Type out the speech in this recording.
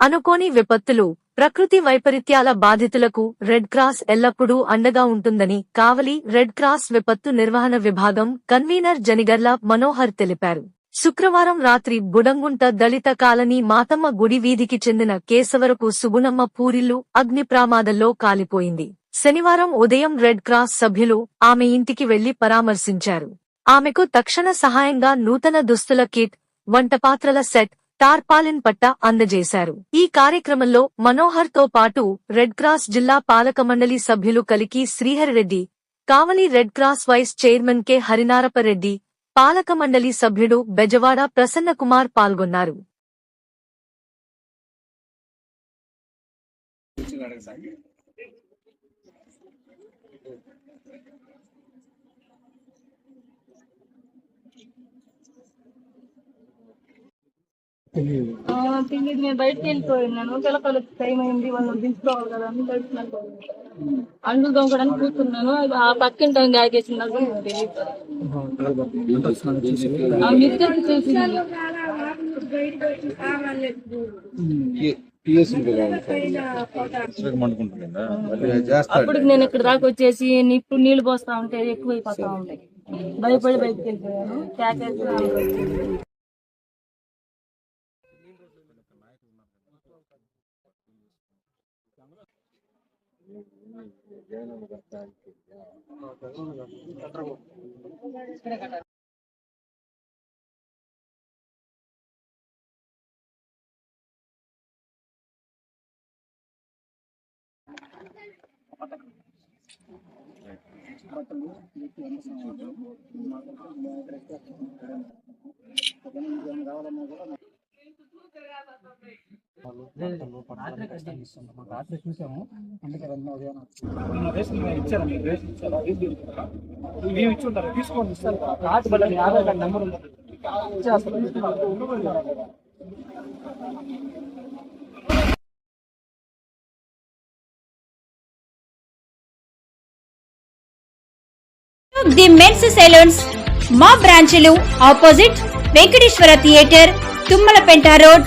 అనుకోని విపత్తులు ప్రకృతి వైపరీత్యాల బాధితులకు రెడ్ క్రాస్ ఎల్లప్పుడూ అండగా ఉంటుందని కావలి రెడ్ క్రాస్ విపత్తు నిర్వహణ విభాగం కన్వీనర్ జనిగర్ల మనోహర్ తెలిపారు. శుక్రవారం రాత్రి బుడంగుంట దళిత కాలనీ మాతమ్మ గుడి వీధికి చెందిన కేసవరకు సుగుణమ్మ పూరిల్లు అగ్ని ప్రమాదంలో కాలిపోయింది. శనివారం ఉదయం రెడ్ క్రాస్ సభ్యులు ఆమె ఇంటికి వెళ్ళి పరామర్శించారు. ఆమెకు తక్షణ సహాయంగా నూతన దుస్తుల కిట్ వంటపాత్రల సెట్ టార్పాలిన్ పట్ట అందజేశారు. ఈ కార్యక్రమంలో మనోహర్తో పాటు రెడ్ క్రాస్ జిల్లా పాలక మండలి సభ్యులు Kaliki Srihari Reddy Kavali red cross vice chairman K. Harinarapa Reddy పాలక మండలి సభ్యుడు బెజవాడ ప్రసన్న కుమార్ పాల్గొన్నారు. ఆ, తెలియదు నేను బయటకు వెళ్ళిపోయినాను. పిల్లకాయలు టైం అయింది వాళ్ళు దించుకోవాలి కదా అని బయటకు వెళ్ళిపోయాను. అండ్లు దొంగడానికి కూర్చున్నాను. ఆ పక్కన టైం ఆగేసింది నాకు ఆ చేసింది అప్పుడు నేను ఇక్కడ దాకా వచ్చేసి ఇప్పుడు నీళ్ళు పోస్తా ఉంటే ఎక్కువైపోతా ఉంటాయి. భయపడి బయటకు వెళ్ళిపోయాను. Gracias. ప్యాకేజ్ రాత్రి కష్టాలు ఇస్తుంది మాకు రాత్రి చూసాము. అందుకే వెంటనే ఉదయం నిన్న రేషన్ ఇచ్చారండి రేషన్ ఇచ్చారా? మేము ఇచ్చి ఉంటారు తీసుకోండి ఇస్తారు రాత్రి బల్ల ఆధార్ కార్డు నెంబర్ ఉంది? ఇచ్చేస్తారు ది మెన్స్ సెలూన్స్ మా బ్రాంచ్లు opposite Venkateswara theatre Tummalapenta road